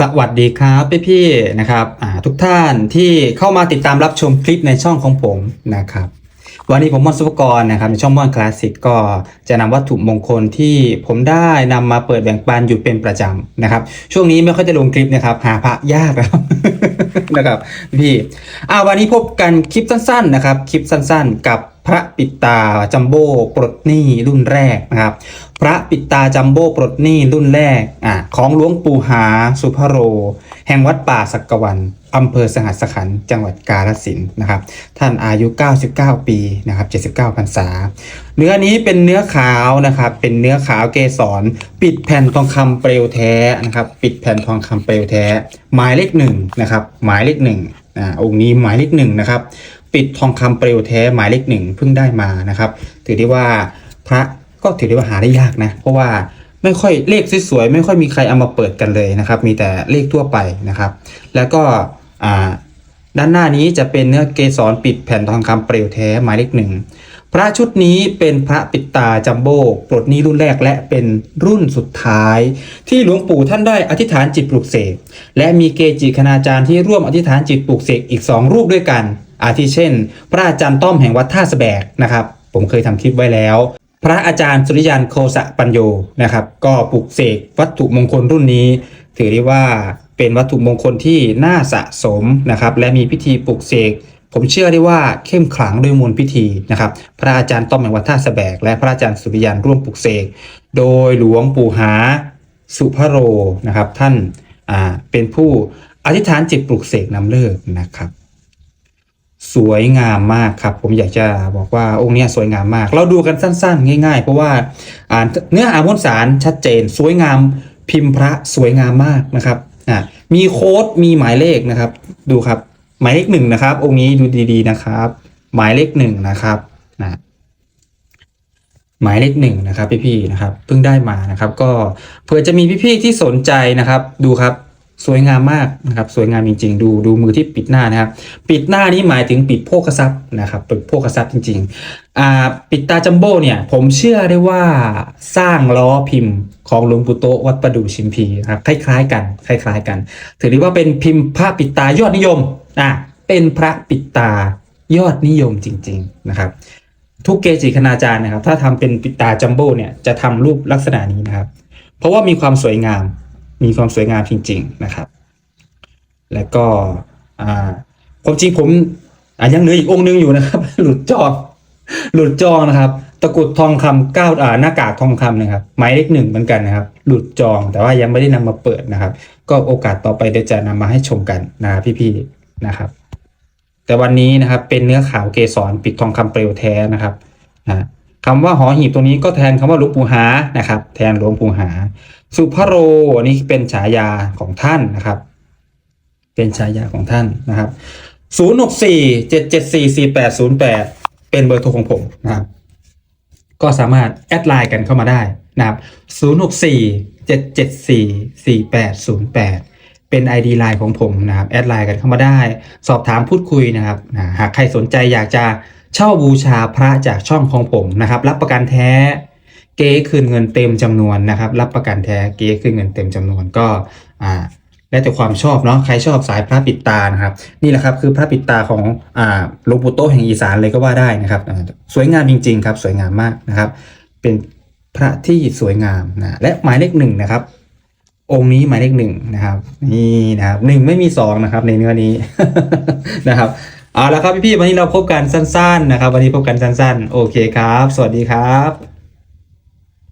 สวัสดีครับพี่พี่นะครับทุกท่านที่เข้ามาติดตามรับชมคลิปในช่องของผมนะครับ วันนี้ผมมอนสุภกรนะครับในช่องมอนคลาสสิกก็จะนำวัตถุมงคลที่ผมได้นำมาเปิดแบ่งปันอยู่เป็นประจำนะครับ ช่วงนี้ไม่ค่อยจะลงคลิปนะครับ หาพระยากนะครับนะครับพี่อ่าวันนี้พบกันคลิปสั้น ๆนะครับ คลิปสั้น ๆ กับ พระปิดตาจัมโบ้ปลดหนี้รุ่นแรกนะครับ พระปิดตาจัมโบ้ปลดหนี้รุ่นแรกอ่าของหลวงปู่หาสุภโร แห่งวัดป่าสักกวันอำเภอสหัสขันจังหวัดกาฬสินนะครับ ท่านอายุ 99 ปีนะครับ79พรรษา เนื้อนี้เป็นเนื้อขาวนะครับ เป็นเนื้อขาวเกสร ปิดแผ่นทองคำเปลวแท้นะครับ ปิดแผ่นทองคำเปลวแท้ หมายเลขหนึ่งนะครับ หมายเลขหนึ่งอ่าองค์นี้หมายเลขหนึ่งนะครับ ปิดทองคำเปลวแท้หมายเลขหนึ่งเพิ่งได้มานะครับ ถือได้ว่าพระก็ถือได้ว่าหาได้ยากนะ เพราะว่าไม่ค่อยเลขสวยๆไม่ค่อยมีใครเอามาเปิดกันเลยนะครับ มีแต่เลขทั่วไปนะครับ แล้วก็ด้านหน้านี้จะเป็นเนื้อเกสรปิดแผ่นทองคำเปลวแท้หมายเลขหนึ่งพระชุดนี้เป็นพระปิดตาจัมโบ้ปลดหนี้รุ่นแรกและเป็นรุ่นสุดท้าย ที่หลวงปู่ท่านได้อธิษฐานจิตปลุกเสกและมีเกจิคณาจารย์ที่ร่วมอธิษฐานจิตปลุกเสกอีก2รูปด้วยกัน อาทิเช่น พระอาจารย์ต้อมแห่งวัดท่าสแบกนะครับ ผมเคยทำคลิปไว้แล้ว พระอาจารย์สุริยันโคสะปัญโยนะครับ ก็ปลุกเสกวัตถุมงคลรุ่นนี้ ถือได้ว่าเป็นวัตถุมงคลที่น่าสะสมนะครับ และมีพิธีปลุกเสกผมเชื่อได้ว่าเข้มขลังด้วยมวลพิธีนะครับ พระอาจารย์ต้อมแห่งวัดท่าสแบก และพระอาจารย์สุริยันร่วมปลุกเสก โดยหลวงปู่หาสุภโรนะครับ ท่านเป็นผู้อธิษฐานจิตปลุกเสกนำเลิกนะครับ สวยงามมากครับ ผมอยากจะบอกว่าองค์นี้สวยงามมาก เราดูกันสั้นๆ ง่าย ๆ เพราะว่าอ่านเนื้อหามวลสารชัดเจน สวยงามพิมพ์พระสวยงามมากนะครับอ่ามีโค้ดมีหมายเลขนะครับ ดูครับ หมายเลขหนึ่งนะครับ องค์นี้ดูดีๆนะครับ หมายเลขหนึ่งนะครับนะหมายเลขหนึ่งนะครับพี่ๆนะครับเพิ่งได้มานะครับ ก็เผื่อจะมีพี่ๆที่สนใจนะครับ ดูครับ สวยงามมากนะครับสวยงามจริง ๆ ดูดูมือที่ปิดหน้านะครับ ปิดหน้านี้หมายถึงปิดโภคทรัพย์นะครับปิดโภคทรัพย์จริงๆอ่าปิดตาจัมโบ้เนี่ยผมเชื่อได้ว่าสร้างล้อพิมพ์ของหลวงปู่โตวัดประดู่ชิมพีนะครับคล้ายๆ กันคล้าย ๆ กัน ถือได้ว่าเป็นพิมพ์พระปิดตายอดนิยมอะเป็นพระปิดตายอดนิยมจริง ๆนะครับ ทุกเกจิคณาจารย์นะครับ ถ้าทำเป็นปิดตาจัมโบ้เนี่ยจะทำรูปลักษณะนี้นะครับ เพราะว่ามีความสวยงาม มีความสวยงามจริง ๆนะครับ แล้วก็ความจริงผมยังเหลืออีกองค์นึงอยู่นะครับ หลุดจองหลุดจองนะครับ ตะกุดทองคำเก้าอ่าหน้ากากทองคำนะครับหมายเลขหนึ่งเหมือนกันนะครับ หลุดจองแต่ว่ายังไม่ได้นำมาเปิดนะครับ ก็โอกาสต่อไปเดี๋ยวจะนำมาให้ชมกันนะครับพี่ๆนะครับ แต่วันนี้นะครับเป็นเนื้อขาวเกสรปิดทองคำเปลวแท้นะครับนะคำว่าหอหีบตรงนี้ก็แทนคำว่าหลวงปู่หานะครับ แทนหลวงปู่หา สุภโรนี่เป็นฉายาของท่านนะครับ เป็นฉายาของท่านนะครับ0 6 4 7 7 4 4 8 0 8เป็นเบอร์โทรของผมนะครับ ก็สามารถแอดไลน์กันเข้ามาได้นะครับ0 6 4 7 7 4 4 8 0 8เป็น ID ไลน์ของผมนะครับแอดไลน์กันเข้ามาได้ สอบถามพูดคุยนะครับหากใครสนใจอยากจะเช่าบูชาพระจากช่องของผมนะครับ รับประกันแท้ เก๊คืนเงินเต็มจำนวนนะครับ รับประกันแท้เก๊คืนเงินเต็มจำนวนก็อ่าแล้วแต่ความชอบเนาะใครชอบสายพระปิดตานะครับ นี่แหละครับคือพระปิดตาของอ่าหลวงปู่โตแห่งอีสานเลยก็ว่าได้นะครับ สวยงามจริง ๆ ครับ สวยงามมากนะครับ เป็นพระที่สวยงามนะและหมายเลขหนึ่งนะครับ องค์นี้หมายเลขหนึ่งนะครับ นี่นะครับหนึ่งไม่มีสองนะครับ ในเนื้อนี้นะครับเอาละครับพี่ๆวันนี้เราพบกันสั้น ๆ นะครับ วันนี้พบกันสั้น ๆ โอเคครับ สวัสดีครับ